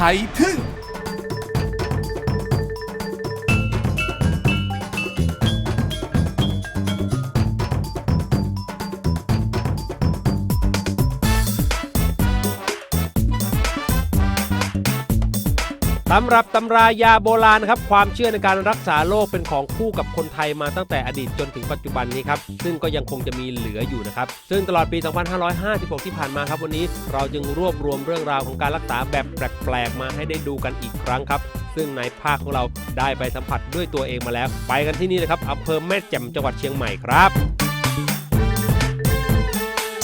ไท ตำรับตำรายาโบราณครับความเชื่อในการรักษาโรคเป็นของคู่กับคนไทยมาตั้งแต่อดีตจนถึงปัจจุบันนี้ครับซึ่งก็ยังคงจะมีเหลืออยู่นะครับซึ่งตลอดปี 2556 ที่ผ่านมาครับวันนี้เราจึงรวบรวมเรื่องราวของการรักษาแบบแปลกๆมาให้ได้ดูกันอีกครั้งครับ ซึ่งในภาคของเราได้ไปสัมผัสด้วยตัวเองมาแล้ว ไปกันที่นี่นะครับอำเภอแม่แจ่มจังหวัดเชียงใหม่ครับ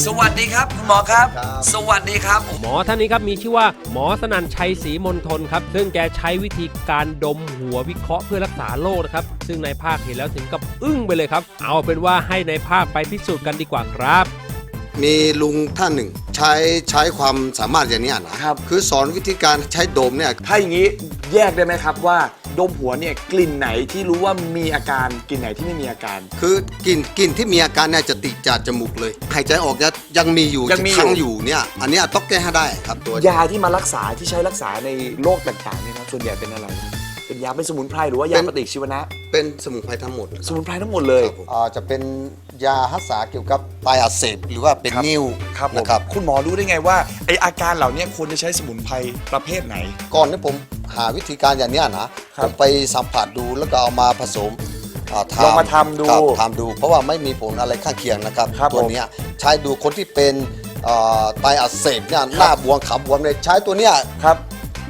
สวัสดีครับคุณหมอครับ สวัสดีครับ หมอท่านนี้ครับมีชื่อว่าหมอสนันชัยศรีมนทนครับ ซึ่งแกใช้วิธีการดมหัววิเคราะห์เพื่อรักษาโรคนะครับ ซึ่งในายภาคเห็นแล้วถึงกับอึ้งไปเลยครับ เอาเป็นว่าให้ในายภาคไปพิสูจน์กันดีกว่าครับ มีลุงท่านหนึ่ง ใช้ใช้ความสามารถอย่างนี้นะ ครับ คือสอนวิธีการใช้โดมเนี่ย ถ้าอย่างนี้แยกได้ไหมครับว่าดมหัวเนี่ยกลิ่นไหนที่รู้ว่ามีอาการกลิ่นไหนที่ไม่มีอาการ คือกลิ่นกลิ่นที่มีอาการเนี่ยจะติดจากจมูกเลย หายใจออกจะยังมีอยู่ยังมีอยู่ ค้างอยู่เนี่ย อันเนี้ยต้องแก้ให้ได้ครับตัวยาที่มารักษาที่ใช้รักษาในโรคต่างๆเนี่ยนะส่วนใหญ่เป็นอะไรเป็นยาเป็นสมุนไพรหรือว่ายาปฏิชีวนะ เป็นสมุนไพรทั้งหมด สมุนไพรทั้งหมดเลย ครับผม อ่าจะเป็น ยารักษาเกี่ยวกับไตอักเสบหรือว่าเป็นครับ นิ่วครับผมนะครับ คุณหมอรู้ได้ไงว่าไออาการเหล่านี้ควรจะใช้สมุนไพรประเภทไหน ก่อนที่ผมหาวิธีการอย่างเนี้ยนะครับผมไปสัมผัสดูแล้วก็เอามาผสมอ่าลองมาทำดูครับทำดู เพราะว่าไม่มีผลอะไรข้างเคียงนะครับ ครับตัวผม เนี้ยใช้ดูคนที่เป็นอ่าไตอักเสบเนี่ยหน้าบวมขาบวมเลยใช้ตัวเนี้ยครับ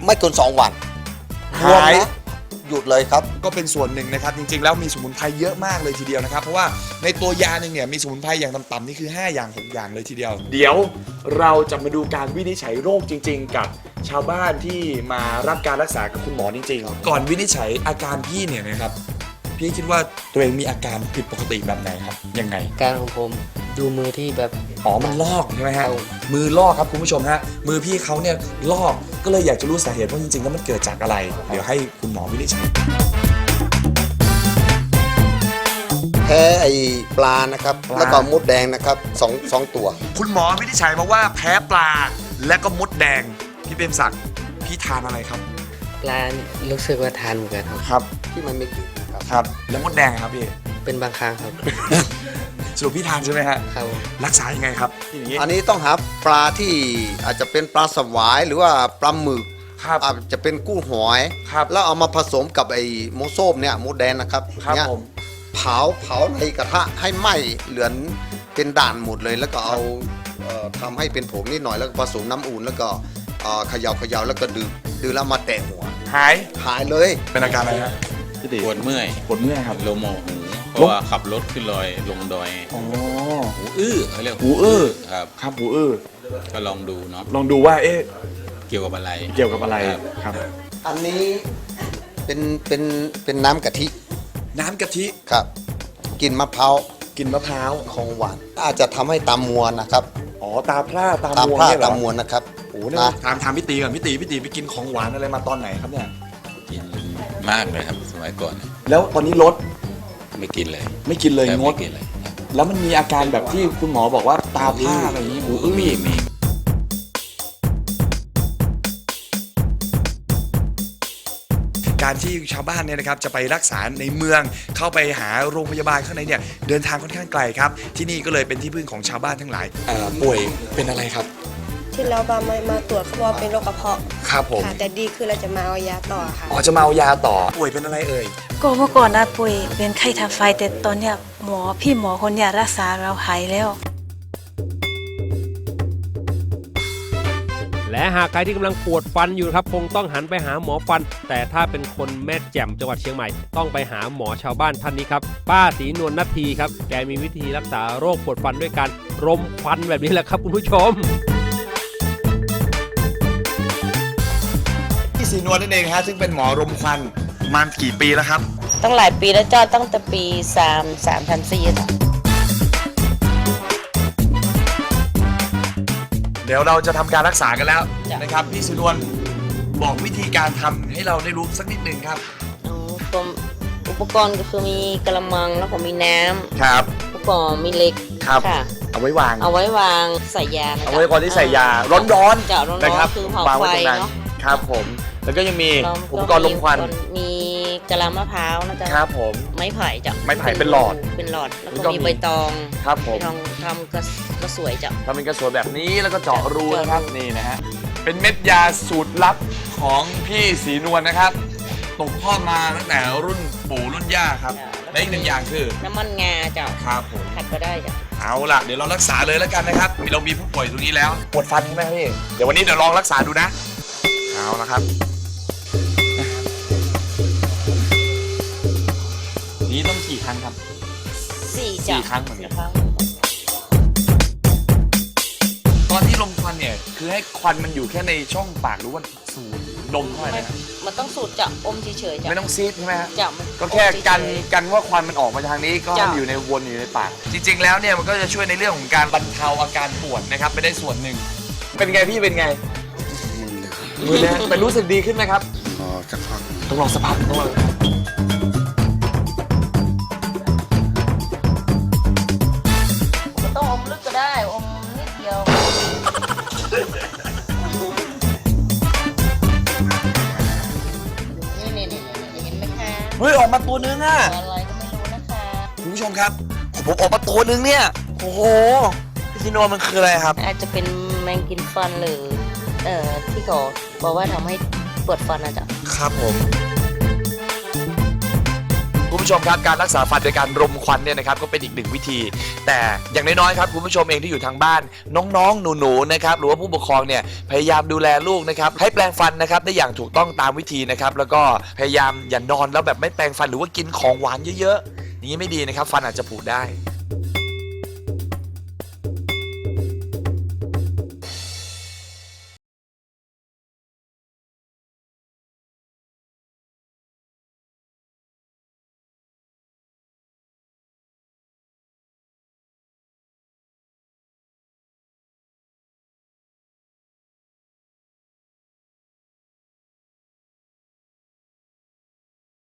ไม่เกิน2วันหายบวมนะ หยุดเลยครับ ก็เป็นส่วนหนึ่งนะครับ จริงๆ แล้วมีสมุนไพรเยอะมากเลยทีเดียวนะครับ เพราะว่าในตัวยาหนึ่งเนี่ยมีสมุนไพรอย่างต่ำๆนี่คือ 5 อย่าง 6 อย่างเลยทีเดียว เดี๋ยวเราจะมาดูการวินิจฉัยโรคจริง ๆ กับชาวบ้านที่มารับการรักษากับคุณหมอจริงๆ ก่อนวินิจฉัยอาการพี่เนี่ยนะครับ พี่คิดว่าตัวเองมีอาการผิดปกติแบบไหนครับ ยังไง การของผมดูมือที่แบบ อ๋อ มันลอกใช่ไหมฮะ ครับ มือลอกครับคุณผู้ชมฮะ มือพี่เขาเนี่ยลอก ก็เลยอยากจะรู้สาเหตุว่าจริงๆแล้วมันเกิดจากอะไร เดี๋ยวให้คุณหมอวินิจฉัย แพ้ไอปลานะครับ ปลา แล้วก็มดแดงนะครับสองสองตัวคุณหมอวินิจฉัยมาว่าแพ้ปลาและก็มดแดง พี่เปรมศักดิ์พี่ทานอะไรครับปลารู้สึกว่าทานเหมือนกันครับ ครับ ที่มันไม่กลิ่นนะ ครับครับ แล้วมดแดงครับพี่เป็นบางครั้งครับ สรุปพี่ทานใช่ไหมฮะครับผมรักษายังไงครับอย่างนี้อันนี้ต้องหาปลาที่อาจจะเป็นปลาสวายหรือว่าปลาหมึกครับ อาจจะเป็นกุ้งหอย ครับแล้วเอามาผสมกับไอ้โมโส้มเนี่ยโมแดงนะครับครับเนี่ยผม เผาเผาในกระทะให้ไหม้เหลือนเป็นด่านหมดเลย แล้วก็เอาเอ่อทำให้เป็นผงนิดหน่อยแล้วก็ผสมน้ำอุ่นแล้วก็เอ่อเขย่าเขย่าแล้วก็ดื่มดื่มแล้วมาแตะหัวหายหายเลยเป็นอาการอะไรฮะ ปวดเมื่อยปวดเมื่อยครับ ลมโมหูเพราะว่าขับรถขึ้นลอยลงดอยอ๋อ หูอื้อเขาเรียกหูอื้อ ครับครับหูอื้อ ก็ลองดูเนาะลองดูว่าเอ๊ะเกี่ยวกับอะไรเกี่ยวกับอะไรครับครับ อันนี้เป็นเป็นเป็นน้ำกะทิน้ำกะทิครับกินมะพร้าวกลิ่นมะพร้าวของหวาน อาจจะทำให้ตามมวนนะครับ อ๋อตาพร่าตาตามมวงพร่าเนี่ยเหรตาอมมวนนะครับ โอ้โหเนี่ยนะ ถามถามพี่ตีก่อนพี่ตีพี่ตีไปกินของหวานอะไรมาตอนไหนครับเนี่ยกิน มากเลยครับ สมัยก่อน แล้วตอนนี้ลดไม่กินเลยไม่กินเลยแทบงไม่ดกินเลยแล้วมันมีอาการแบบที่คุณหมอบอกว่าตาพร่าอะไรอย่างนี้หูอื้อมีมี การที่ชาวบ้านเนี่ยนะครับจะไปรักษาในเมืองเข้าไปหาโรงพยาบาลข้างในเนี่ยเดินทางค่อนข้างไกลครับ ที่นี่ก็เลยเป็นที่พึ่งของชาวบ้านทั้งหลาย เอ่อป่วยเป็นอะไรครับ ที่แล้วบามามาตรวจเขาบอกว่าเป็นโรคกระเพาะครับผมค่ะแต่ดีขึ้นแล้วจะมาเอายาต่อค่ะ อ๋อจะมาเอายาต่อป่วยเป็นอะไรเอ่ยก็เมื่อก่อนนะป่วยเป็นไข้ทางไฟแต่ตอนเนี้ยหมอพี่หมอคนเนี้ยรักษาเราหายแล้ว และหากใครที่กำลังปวดฟันอยู่ครับคงต้องหันไปหาหมอฟัน แต่ถ้าเป็นคนแม่แจ่มจังหวัดเชียงใหม่ ต้องไปหาหมอชาวบ้านท่านนี้ครับ ป้าศรีนวลนาทีครับ แกมีวิธีรักษาโรคปวดฟันด้วยการรมฟันแบบนี้แหละครับคุณผู้ชม พี่ศรีนวลนั่นเองฮะซึ่งเป็นหมอรมควันประมาณกี่ปีแล้วครับ ตั้งหลายปีแล้วเจ้าตั้งแต่ปี3 3 3 4จ้ะเดี๋ยวเราจะทำการรักษากันแล้วนะครับพี่ศรีนวลบอกวิธีการทำให้เราได้รู้สักนิดหนึ่งครับอ๋อผมอุปกรณ์ก็คือมีกระมังแล้วก็มีน้ำครับแล้วก็มีเหล็กครับ ค่ะ เอาไว้วาง เอาไว้วางใส่ยานะเอาไว้ก่อนที่ใส่ยาร้อนๆจะร้อนนะครับๆคือเผาวางไฟไว้ตรงนั้นเนาะ ครับผม แล้วก็ยังมีเราอุปกรณ์ลมควันมีกะลามะพร้าวนะจ๊ะครับผม ไม้ไผ่จ้ะไม้ไผ่เป็นหลอดเป็นหลอดแล้วแล้วก็ก็มีมีใบตองครับผใบมตองทำกระกระสวยจ้ะ ทำเป็นกระสวยแบบนี้แล้วก็เจาะรูเจาะรูนะครับนี่นะฮะเป็นเม็ดยาสูตรลับของพี่สีนวลนะครับตกทอดมาตั้งแต่รุ่นปู่รุ่นย่าครับจ้ะและอีกหนึ่งอย่างคือน้ำมันงาจ้ะครับผมขัดก็ได้จ้ะเอาล่ะเดี๋ยวเรารักษาเลยแล้วกันนะครับเรามีผู้ป่วยตรงนี้แล้วปวดฟันใช่ไหมพี่เดี๋ยววันนี้เดี๋ยวลองรักษาดูนะ เอาละครับ นี้ต้องกี่ครั้งครับสี่จ้ะสี่ครั้งเหมือนกันสี่ครั้งตอนที่ลมควันเนี่ย คือให้ควันมันอยู่แค่ในช่องปากหรือว่าสูดดมเข้าไปไม่นะครับมันต้องสูดจ้ะอมเฉยๆจ้ะไม่ต้องซีดใช่ไหมฮะ จ้ะมันก็แค่อมเฉยๆกันกันว่าควันมันออกมาทางนี้ก็ให้จ้ะมันอยู่ในวนอยู่ในปาก จริง ๆ แล้วเนี่ยมันก็จะช่วยในเรื่องของการบรรเทาอาการปวดนะครับไปได้ส่วนหนึ่ง เป็นไงพี่เป็นไงมึ นเลยครับมือนะเป็นรู้สึกดีขึ้นไหมครับพอสักพักต้องลองสภาพต้องลองไม่ต้องอมลึกก็ได้ อมนิดเดียว นี่นี่นี่นี่เห็นไหมคะเฮ้ยออกมาตัวนึงอะอะไรก็ไม่รู้นะคะคุณผู้ชมครับ ผมออกมาตัวนึงเนี่ย โอ้โหพี่ซิโนมันคืออะไรครับ อาจจะเป็นแมงกินฟันหรือ เอ่อที่เขาบอกว่าทำให้ปวดฟันอะจ้ะครับผม คุณผู้ชมครับการรักษาฟันโดยการรมควันเนี่ยนะครับก็เป็นอีกหนึ่งวิธี แต่อย่างน้อยๆครับคุณผู้ชมเองที่อยู่ทางบ้าน น้องๆ หนูๆนะครับหรือว่าผู้ปกครองเนี่ยพยายามดูแลลูกนะครับให้แปรงฟันนะครับได้อย่างถูกต้องตามวิธีนะครับแล้วก็พยายามอย่านอนแล้วแบบไม่แปรงฟันหรือว่ากินของหวานเยอะๆอย่างนี้ไม่ดีนะครับ ฟันอาจจะผุได้